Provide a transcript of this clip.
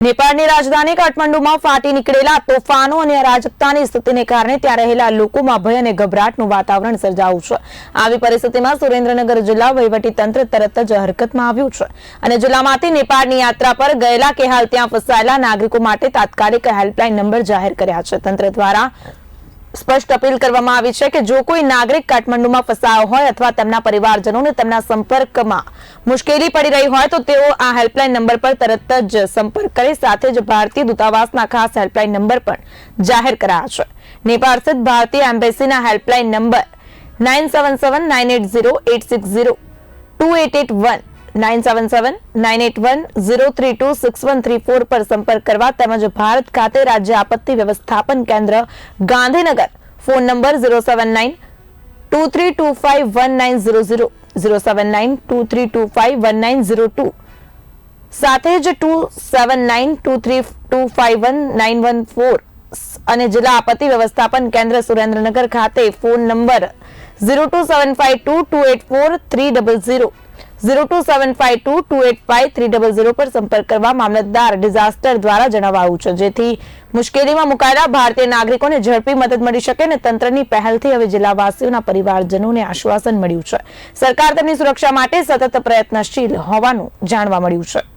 નેપાળની રાજધાની કાઠમંડુમાં ફાટી નીકળેલા તોફાનો અને અરાજકતાની સ્થિતિને કારણે ત્યાં રહેલા લોકોમાં ભય અને ગભરાટનું વાતાવરણ સર્જાયું છે. આવી પરિસ્થિતિમાં સુરેન્દ્રનગર જિલ્લા વહીવટી તંત્ર તરત જ હરકતમાં આવ્યું છે. અને જિલ્લામાંથી નેપાળની યાત્રા પર ગયેલા કે હાલ ત્યાં ફસાયેલા નાગરિકો માટે તાત્કાલિક હેલ્પલાઇન નંબર જાહેર કર્યા છે. તંત્ર દ્વારા સ્પષ્ટ અપીલ કરવામાં આવી છે કે જો કોઈ નાગરિક કાઠમંડુમાં ફસાયો હોય અથવા તેમના પરિવારજનોને તેમના સંપર્કમાં મુશ્કેલી પડી રહી હોય તો તેઓ આ હેલ્પલાઇન નંબર પર તરત જ સંપર્ક કરે સાથે જ ભારતીય દૂતાવાસના ખાસ હેલ્પલાઇન નંબર પણ જાહેર કરાયા છે. નેપાળ સ્થિત ભારતીય એમ્બેસીના helpline number nine seven seven nine eight zero eight six zero two eight eight one nine seven seven nine eight one zero three two six one three four પર સંપર્ક કરવા તેમજ ભારત ખાતે રાજ્ય આપત્તિ વ્યવસ્થાપન કેન્દ્ર Gandhinagar phone number zero seven nine two three two five one nine zero zero zero seven nine two three two five one nine zero two સાથે જ two seven nine two three two five one nine one four અને જિલ્લા આપત્તિ વ્યવસ્થાપન કેન્દ્ર સુરેન્દ્રનગર ખાતે phone number zero two seven five two two eight four three double zero. Zero two seven five two two eight five three double zero પર સંપર્ક કરવા મામલતદાર disaster દ્વારા જણાવાયું છે. જેથી મુશ્કેલીમાં મુકાયેલા ભારતીય નાગરિકોને ઝડપી મદદ મળી શકે અને તંત્રની પહેલથી હવે જિલ્લાવાસીઓના પરિવારજનોને આશ્વાસન મળ્યું છે. સરકાર તેમની સુરક્ષા માટે સતત પ્રયત્નશીલ હોવાનું જાણવા મળ્યું છે.